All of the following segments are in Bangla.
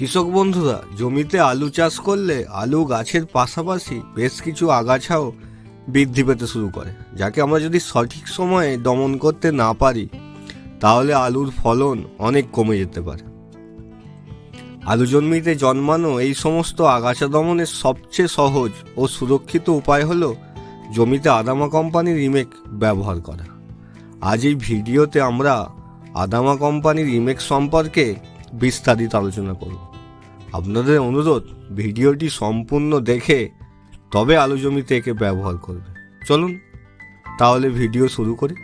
কৃষক বন্ধুরা, জমিতে আলু চাষ করলে আলু গাছের পাশাপাশি বেশ কিছু আগাছাও বৃদ্ধি পেতে শুরু করে, যাকে আমরা যদি সঠিক সময়ে দমন করতে না পারি, তাহলে আলুর ফলন অনেক কমে যেতে পারে। আলু জন্মিতে জন্মানো এই সমস্ত আগাছা দমনের সবচেয়ে সহজ ও সুরক্ষিত উপায় হলো জমিতে আদামা কোম্পানির ইমেক ব্যবহার করা। আজ এই ভিডিওতে আমরা আদামা কোম্পানির ইমেক সম্পর্কে বিস্তারিত আলোচনা করব। আপনাদের অনুরোধ, ভিডিওটি সম্পূর্ণ দেখে তবে আলু জমিতে একে ব্যবহার করবে। চলুন, তাহলে ভিডিও শুরু করি।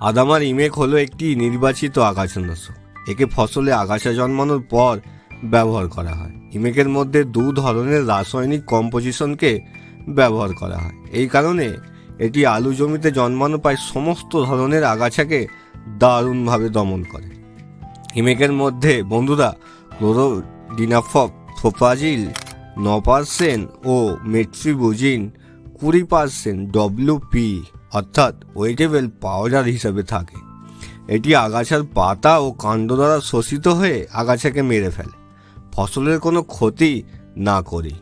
আদামার ইমেক হলো একটি নির্বাচিত আগাছানাশক একে ফসলে আগাছা জন্মানোর পর ব্যবহার করা হয়। ইমেকের মধ্যে দু ধরনের রাসায়নিক কম্পোজিশনকে ব্যবহার করা হয়। এই কারণে এটি আলু জমিতে জন্মানো প্রায় সমস্ত ধরনের আগাছাকে দারুণভাবে দমন করে। হিমেকের মধ্যে বন্ধুরা ক্লোরোডিনাফপ ফোপাজিল ন পার্সেন্ট ও মেট্রিবুজিন কুড়ি পার্সেন্ট ডব্লিউপি অর্থাৎ ওয়েটেবল পাউডার হিসাবে থাকে। এটি আগাছার পাতা ও কাণ্ড দ্বারা শোষিত হয়ে আগাছাকে মেরে ফেলে। ফসলের কোনো ক্ষতি না করেই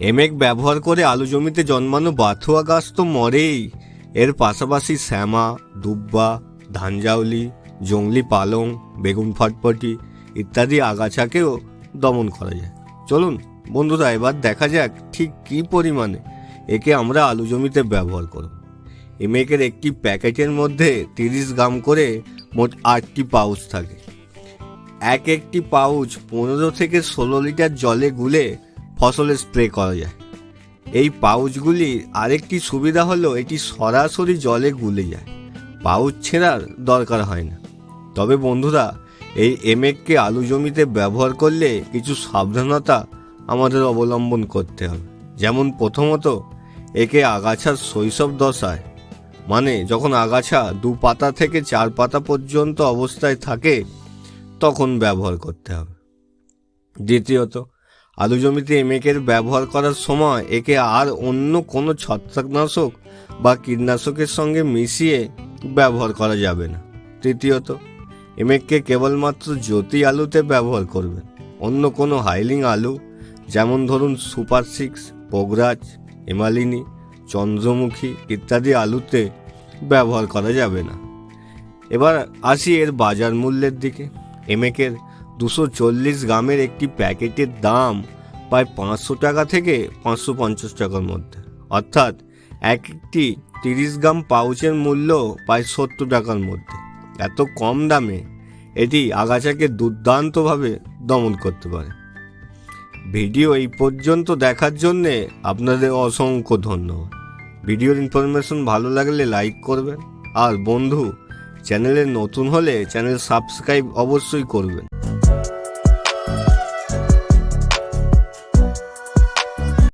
এমেক ব্যবহার করে আলু জমিতে জন্মানো বাথুয়া গাছ তো মরেই। এর পাশাপাশি শ্যামা, দুব্বা, ধানজাউলি, জংলি পালং, বেগুন ফটফটি ইত্যাদি আগাছাকেও দমন করা যায়। চলুন, বন্ধুরা, এবার দেখা যাক ঠিক কী পরিমাণে একে আমরা আলু জমিতে ব্যবহার করব। এমেকের একটি প্যাকেটের মধ্যে তিরিশ গ্রাম করে মোট আটটি পাউচ থাকে। এক একটি পাউচ পনেরো থেকে ষোলো লিটার জলে গুলে ফসলে স্প্রে করা যায়। এই পাউচগুলির আরেকটি সুবিধা হলো এটি সরাসরি জলে গুলে যায়। পাউচ ছেঁড়ার দরকার হয় না। তবে বন্ধুরা এই এমেককে আলু জমিতে ব্যবহার করলে কিছু সাবধানতা আমাদের অবলম্বন করতে হবে। যেমন প্রথমত, একে আগাছার শৈশব দশায় মানে যখন আগাছা দু পাতা থেকে চার পাতা পর্যন্ত অবস্থায় থাকে, তখন ব্যবহার করতে হবে। দ্বিতীয়ত, আলু জমিতে এমেকের ব্যবহার করার সময় একে আর অন্য কোনো ছত্রাকনাশক বা কীটনাশকের সঙ্গে মিশিয়ে ব্যবহার করা যাবে না। তৃতীয়ত এমেককে কেবলমাত্র জ্যোতি আলুতে ব্যবহার করবেন। অন্য কোনো হাইলিং আলু, যেমন ধরুন সুপার সিক্স, পোগরাজ, হিমালিনী, চন্দ্রমুখী ইত্যাদি আলুতে ব্যবহার করা যাবে না। এবার আসি এর বাজার মূল্যের দিকে। এমেকের দুশো চল্লিশ গ্রামের একটি প্যাকেটের দাম প্রায় পাঁচশো টাকা থেকে পাঁচশো পঞ্চাশ টাকার মধ্যে। অর্থাৎ এক একটি তিরিশ গ্রাম পাউচের মূল্য প্রায় সত্তর টাকার মধ্যে। এত কম দামে এটি আগাছাকে দুর্দান্তভাবে দমন করতে পারে। ভিডিও এই পর্যন্ত দেখার জন্যে আপনাদের অসংখ্য ধন্যবাদ। ভিডিওর ইনফরমেশন ভালো লাগলে লাইক করবেন। আর বন্ধু, চ্যানেলে নতুন হলে চ্যানেল সাবস্ক্রাইব অবশ্যই করবেন।